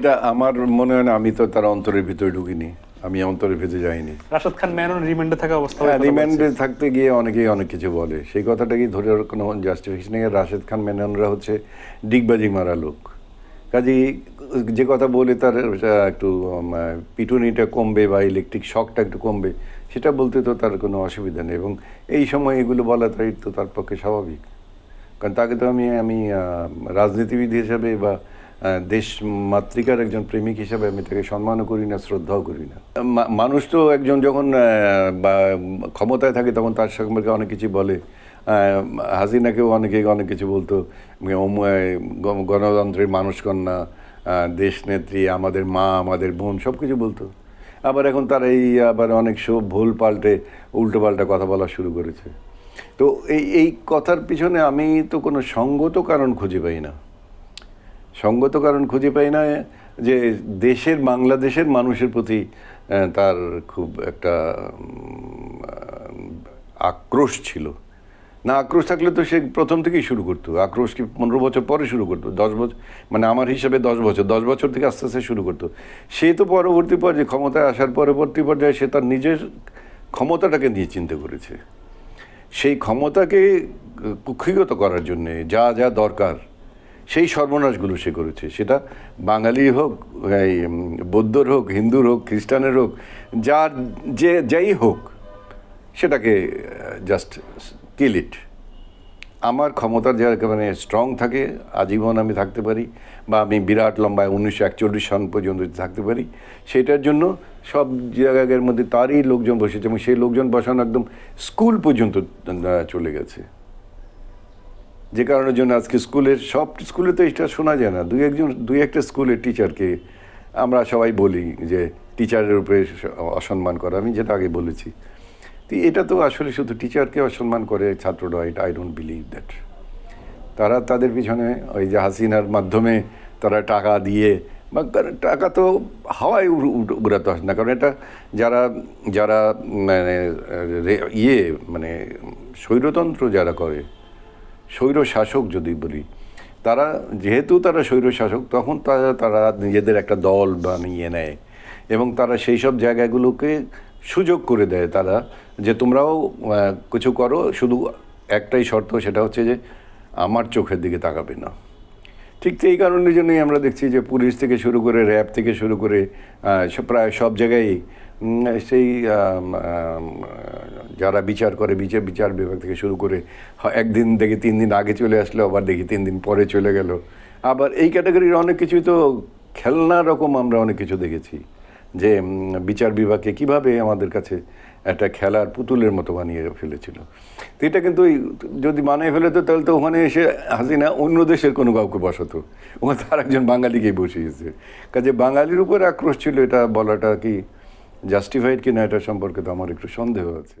এটা আমার মনে হয় না আমি তো তার অন্তরের ভিতরে ঢুকিনি আমি অন্তরের ভিতরে যাইনি। রাশাদ খান মেনন রিমান্ডে থাকা অবস্থা হ্যাঁ রিমান্ডে থাকতে গিয়ে অনেকেই অনেক কিছু বলে। সেই কথাটাকে ধরে কোনো জাস্টিফিকেশন নেই? রাশেদ খান মেননরা হচ্ছে ডিগবাজি মারা লোক। কাজেই যে কথা বলে তার একটু পিটুনিটা কমবে বা ইলেকট্রিক শকটা একটু কমবে সেটা বলতে তো তার কোনো অসুবিধা নেই। এবং এই সময় এগুলো বলা তাই তো তার পক্ষে স্বাভাবিক। কারণ তাকে তো আমি আমি রাজনীতিবিদ হিসাবে বা দেশ মাতৃকার একজন প্রেমিক হিসাবে আমি তাকে সম্মানও করি না শ্রদ্ধাও করি না। মানুষ তো একজন যখন ক্ষমতায় থাকে তখন তার সম্পর্কে অনেক কিছু বলে। হাসিনাকেও অনেকে অনেক কিছু বলতো গণতন্ত্রের মানুষ কন্যা আহ, দেশ নেত্রী আমাদের মা আমাদের বোন সব কিছু বলতো। আবার এখন তারা এই আবার অনেক সব ভুল পাল্টে উল্টো পাল্টা কথা বলা শুরু করেছে। তো এই এই কথার পিছনে আমি তো কোনো সঙ্গত কারণ খুঁজে পাই না। সঙ্গত কারণ খুঁজে পাই না, যে দেশের, বাংলাদেশের মানুষের প্রতি তার খুব একটা আক্রোশ ছিল। না, আক্রোশ থাকলে তো সে প্রথম থেকেই শুরু করতো। আক্রোশ কি পনেরো বছর পরে শুরু করতো? দশ বছর মানে আমার হিসাবে দশ বছর দশ বছর থেকে আস্তে আস্তে শুরু করতো। সে তো পরবর্তী পর্যায়ে, ক্ষমতায় আসার পরবর্তী পর্যায়ে সে তার নিজের ক্ষমতাটাকে নিয়ে চিন্তা করেছে। সেই ক্ষমতাকে, কুক্ষিগত করার জন্যে যা যা দরকার সেই সর্বনাশগুলো সে করেছে। সেটা বাঙালি হোক বৌদ্ধর হোক, হিন্দুর হোক, খ্রিস্টানের হোক, যার যে, যাই হোক, সেটাকে জাস্ট কিল ইট আমার ক্ষমতার যার মানে স্ট্রং থাকে, আজীবন আমি থাকতে পারি, বা আমি বিরাট লম্বায় উনিশশো একচল্লিশ সন পর্যন্ত থাকতে পারি, সেটার জন্য সব জায়গার মধ্যে তারই লোকজন বসেছে এবং সেই লোকজন বসানো একদম স্কুল পর্যন্ত চলে গেছে। যে কারণের জন্য আজকে স্কুলের সব স্কুলে তো এটা শোনা যায় না। দুই একজন, দুই একটা স্কুলের টিচারকে আমরা সবাই বলি যে টিচারের উপরে অসম্মান করা। আমি যেটা আগে বলেছি। তো, এটা তো আসলে শুধু টিচারকে অসম্মান করে, ছাত্ররা, এটা আই ডোন্ট বিলিভ দ্যাট তারা তাদের পিছনে ওই যে হাসিনার মাধ্যমে তারা টাকা দিয়ে, বা টাকা তো হাওয়ায় উড়- উড়- উড়াতে হয় না। কারণ এটা যারা যারা মানে ইয়ে মানে স্বৈরতন্ত্র যারা করে স্বৈর শাসক যদি বলি, তারা যেহেতু তারা স্বৈর শাসক তখন তারা তারা নিজেদের একটা দল বানিয়ে নেয় এবং তারা সেই সব জায়গাগুলোকে সুযোগ করে দেয় তারা যে তোমরাও কিছু করো, শুধু একটাই শর্ত সেটা হচ্ছে যে আমার চোখের দিকে তাকাবে না। ঠিক এই কারণের জন্যই আমরা দেখছি যে পুলিশ থেকে শুরু করে র্যাব থেকে শুরু করে প্রায় সব জায়গায় সেই যারা বিচার করে, বিচার বিচার বিভাগ থেকে শুরু করে একদিন দেখি তিন দিন আগে চলে আসলো, আবার দেখি তিন দিন পরে চলে গেল। আবার এই ক্যাটাগরির অনেক কিছুই তো খেলনা রকম আমরা অনেক কিছু দেখেছি, যে বিচার বিভাগকে কীভাবে আমাদের কাছে একটা খেলার পুতুলের মতো বানিয়ে ফেলেছিল। তো এটা কিন্তু যদি বানিয়ে ফেলেতো তাহলে তো ওখানে এসে হাসিনা অন্য দেশের কোনো কাউকে বসাতো। ওখানে তার একজন বাঙালিকেই বসিয়েছে। কাজে বাঙালির উপর আক্রোশ ছিল, এটা বলাটা কি জাস্টিফাইড কিনা এটা সম্পর্কে তো আমার একটু সন্দেহ আছে।